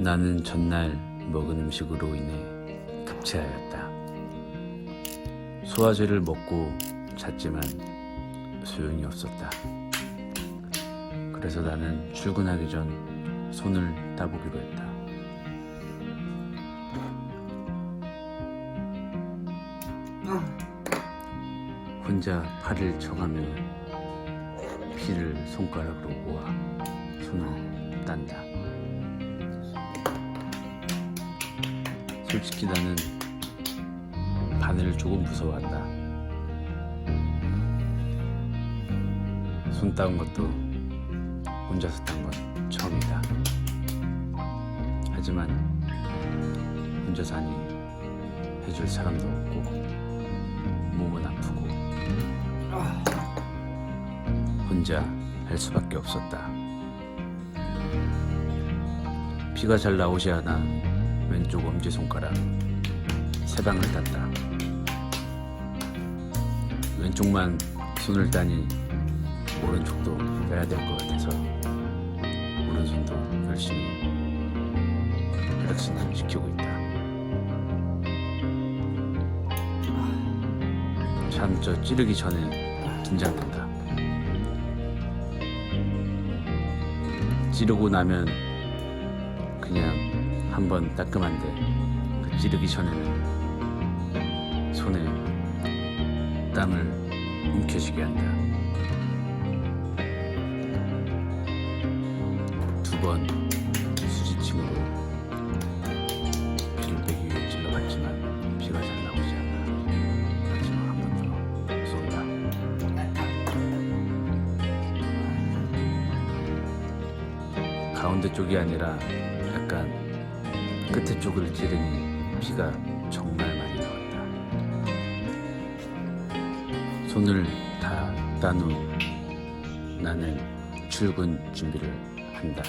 나는 전날 먹은 음식으로 인해 급체하였다. 소화제를 먹고 잤지만 소용이 없었다. 그래서 나는 출근하기 전 손을 따보기로 했다. 혼자 팔을 쳐가며 피를 손가락으로 모아 손을 딴다. 솔직히 나는 바늘을 조금 무서워한다. 손딴 것도 혼자서 딴 건 처음이다. 하지만 혼자서 하니 해줄 사람도 없고 몸은 아프고 혼자 할 수밖에 없었다. 피가 잘 나오지 않아 왼쪽 엄지 손가락 세 방을 땄다. 왼쪽만 손을 따니 오른쪽도 빼야 될 것 같아서 오른손도 열심히 혈액순환 시키고 있다. 참 저 찌르기 전에 긴장된다. 찌르고 나면 그냥 한번 따끔한데 그 찌르기 전에는 손에 땀을 움켜쥐게 한다. 두 번 수지침으로 피를 빼기 위해 찔러봤지만 피가 잘 나오지 않아 마지막 한 번 더 쏜다. 가운데 쪽이 아니라 약간 끝에 쪽을 찌르니 피가 정말 많이 나왔다. 손을 다 딴 후 나는 출근 준비를 한다.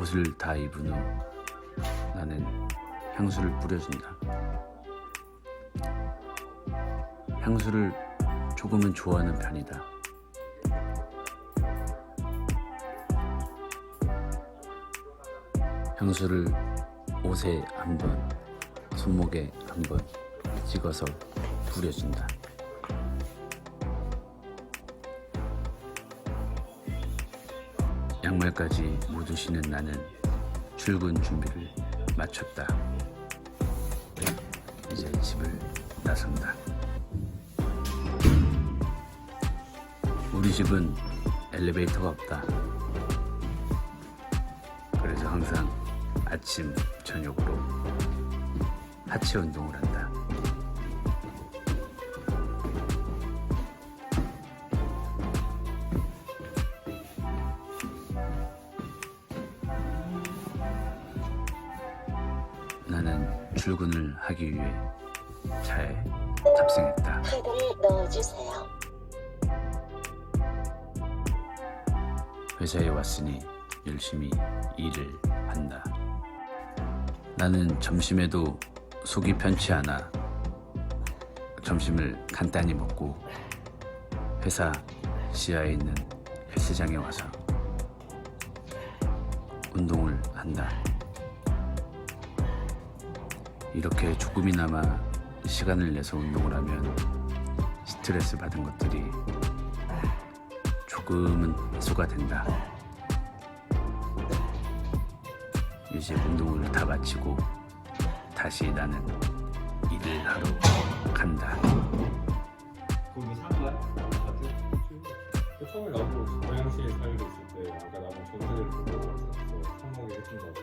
옷을 다 입은 후 나는 향수를 뿌려준다. 향수를 조금은 좋아하는 편이다. 향수를 옷에 한 번, 손목에 한 번 찍어서 뿌려준다. 양말까지 모두 신은 나는 출근 준비를 마쳤다. 이제 집을 나선다. 우리 집은 엘리베이터가 없다. 그래서 항상 아침, 저녁으로 하체 운동을 한다. 출근을 하기 위해 차에 탑승했다. 카드를 넣어주세요. 회사에 왔으니 열심히 일을 한다. 나는 점심에도 속이 편치 않아 점심을 간단히 먹고 회사 지하에 있는 헬스장에 와서 운동을 한다. 이렇게 조금이나마 시간을 내서 운동을 하면 스트레스 받은 것들이 조금은 해소가 된다. 이제 운동을 다 마치고 다시 나는 일을 하러 간다. 거기 산 거야? 아파트? 그 처음에 나도 고양시에 살고 있을 때 아까 나도 전세를 보고 3억에 해준다고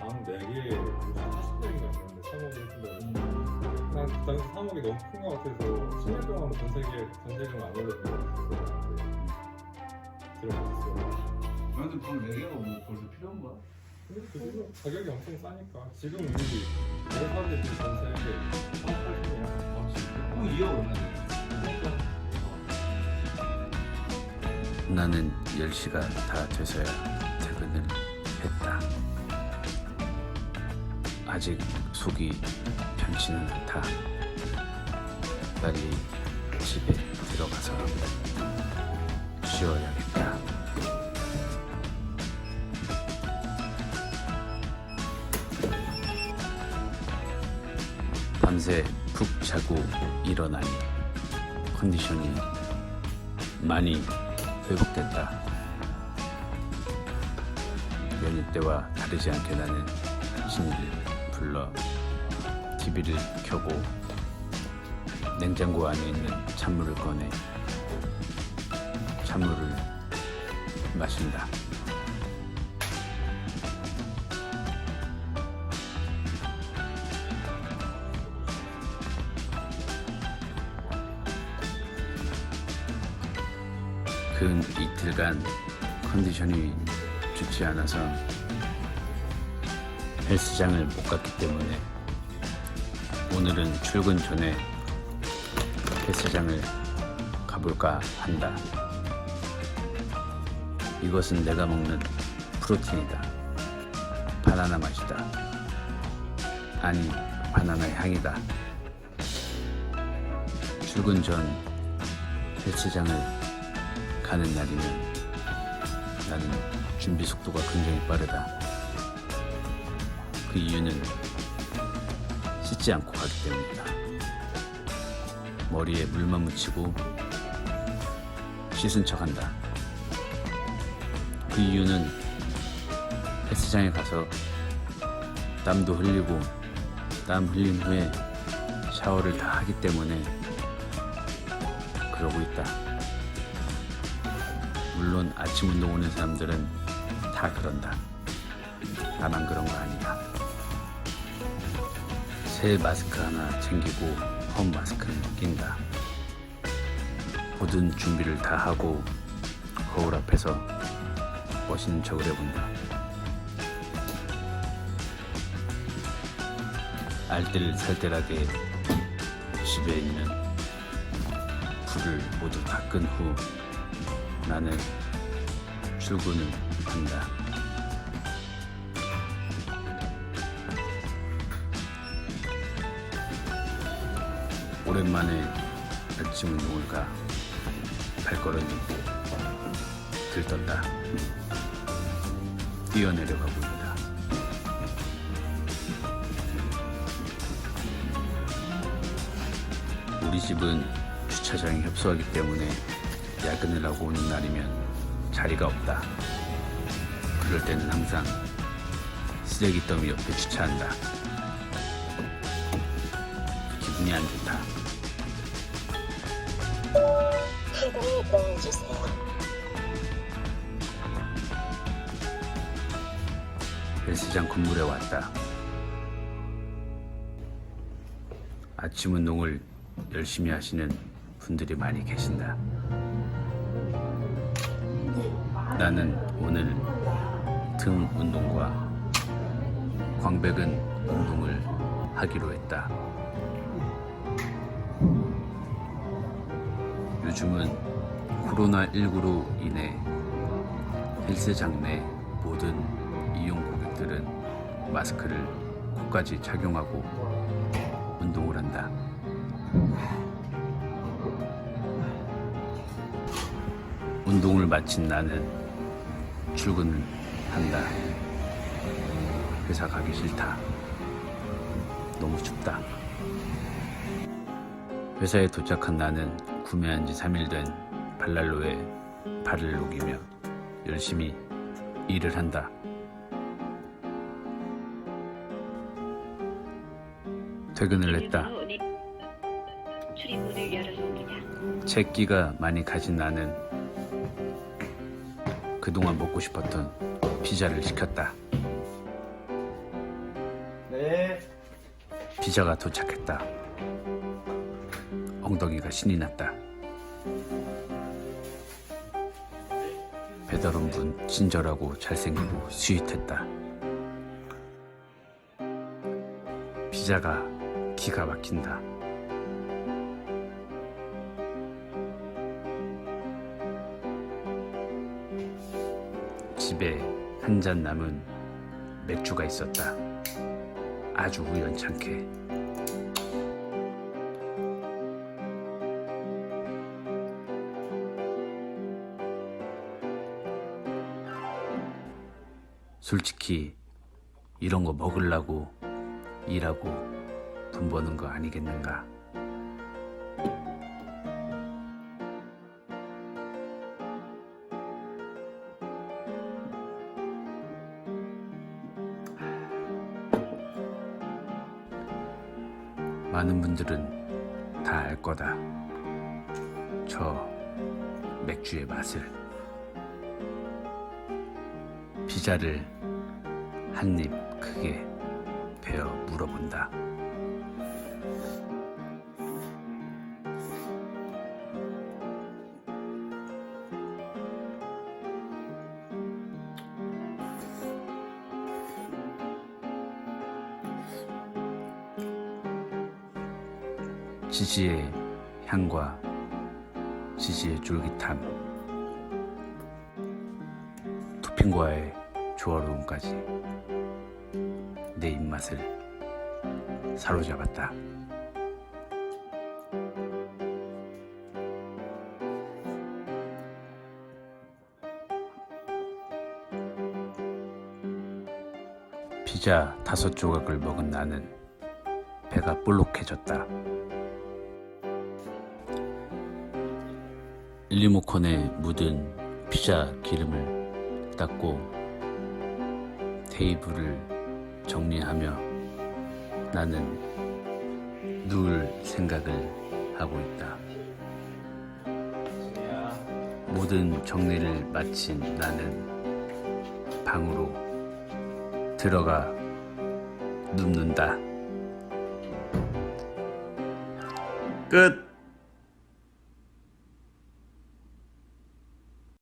그리고 다음 4개에 40명인가 그런데 3억에 해준다고 난그 당시 3억이 너무 큰 것 같아서 10년 동안 전 세계, 전세금 안 올려준 것 같았어 들어갔어 너한테 방 4개가 뭐 벌써 필요한 거야? 근데 그 가격이 엄청 싸니까 지금 우리 내사들 전세계 3,800이야 아 진짜? 그럼 2억 얼마 돼? 나는 10시가 다 돼서야 퇴근을 했다. 아직 속이 편치는 않다. 빨리 집에 들어가서 쉬어야겠다. 밤새 푹 자고 일어나니 컨디션이 많이 회복됐다. 연휴 때와 다르지 않게 나는 신이를 불러 TV를 켜고 냉장고 안에 있는 찬물을 꺼내 찬물을 마신다. 근 이틀간 컨디션이 좋지 않아서 헬스장을 못 갔기 때문에 오늘은 출근 전에 헬스장을 가볼까 한다. 이것은 내가 먹는 프로틴이다. 바나나 맛이다. 아니, 바나나 향이다. 출근 전 헬스장을 가는 날이면 나는 준비 속도가 굉장히 빠르다. 그 이유는 씻지 않고 가기 때문이다. 머리에 물만 묻히고 씻은 척 한다. 그 이유는 헬스장에 가서 땀도 흘리고 땀 흘린 후에 샤워를 다 하기 때문에 그러고 있다. 물론 아침 운동 오는 사람들은 다 그런다. 나만 그런 거 아니야. 새 마스크 하나 챙기고 홈 마스크는 낀다. 모든 준비를 다 하고 거울 앞에서 멋있는 척을 해본다. 알뜰살뜰하게 집에 있는 불을 모두 다 끈 후 나는 출근을 한다. 오랜만에 아침 운동을 가 발걸음이 들떴다. 뛰어내려가고 있다. 우리 집은 주차장이 협소하기 때문에 야근을 하고 오는 날이면 자리가 없다. 그럴 때는 항상 쓰레기 더미 옆에 주차한다. 기분이 안. 카드를 넣어주세요. 헬스장 건물에 왔다. 아침 운동을 열심히 하시는 분들이 많이 계신다. 나는 오늘 등 운동과 광배근 운동을 하기로 했다. 요즘은 코로나19로 인해 헬스장 내 모든 이용 고객들은 마스크를 코까지 착용하고 운동을 한다. 운동을 마친 나는 출근을 한다. 회사 가기 싫다. 너무 춥다. 회사에 도착한 나는 구매한 지 3일 된 발랄로에 발을 녹이며 열심히 일을 한다. 퇴근을 했다. 채끼가 많이 가진 나는 그동안 먹고 싶었던 피자를 시켰다. 네. 피자가 도착했다. 엉덩이가 신이 났다. 배달온 분 친절하고 잘생기고 스윗했다. 피자가 기가 막힌다. 집에 한 잔 남은 맥주가 있었다. 아주 우연찮게. 솔직히 이런 거 먹으려고 일하고 돈 버는 거 아니겠는가? 많은 분들은 다 알 거다. 저 맥주의 맛을. 피자를 한 입 크게 베어 물어본다. 지지의 향과 지지의 쫄깃함, 토핑과의 조화로움까지 내 입맛을 사로잡았다. 피자 다섯 조각을 먹은 나는 배가 볼록해졌다. 리모컨에 묻은 피자 기름을 닦고 테이블을 정리하며 나는 누울 생각을 하고 있다. 모든 정리를 마친 나는 방으로 들어가 눕는다. 끝.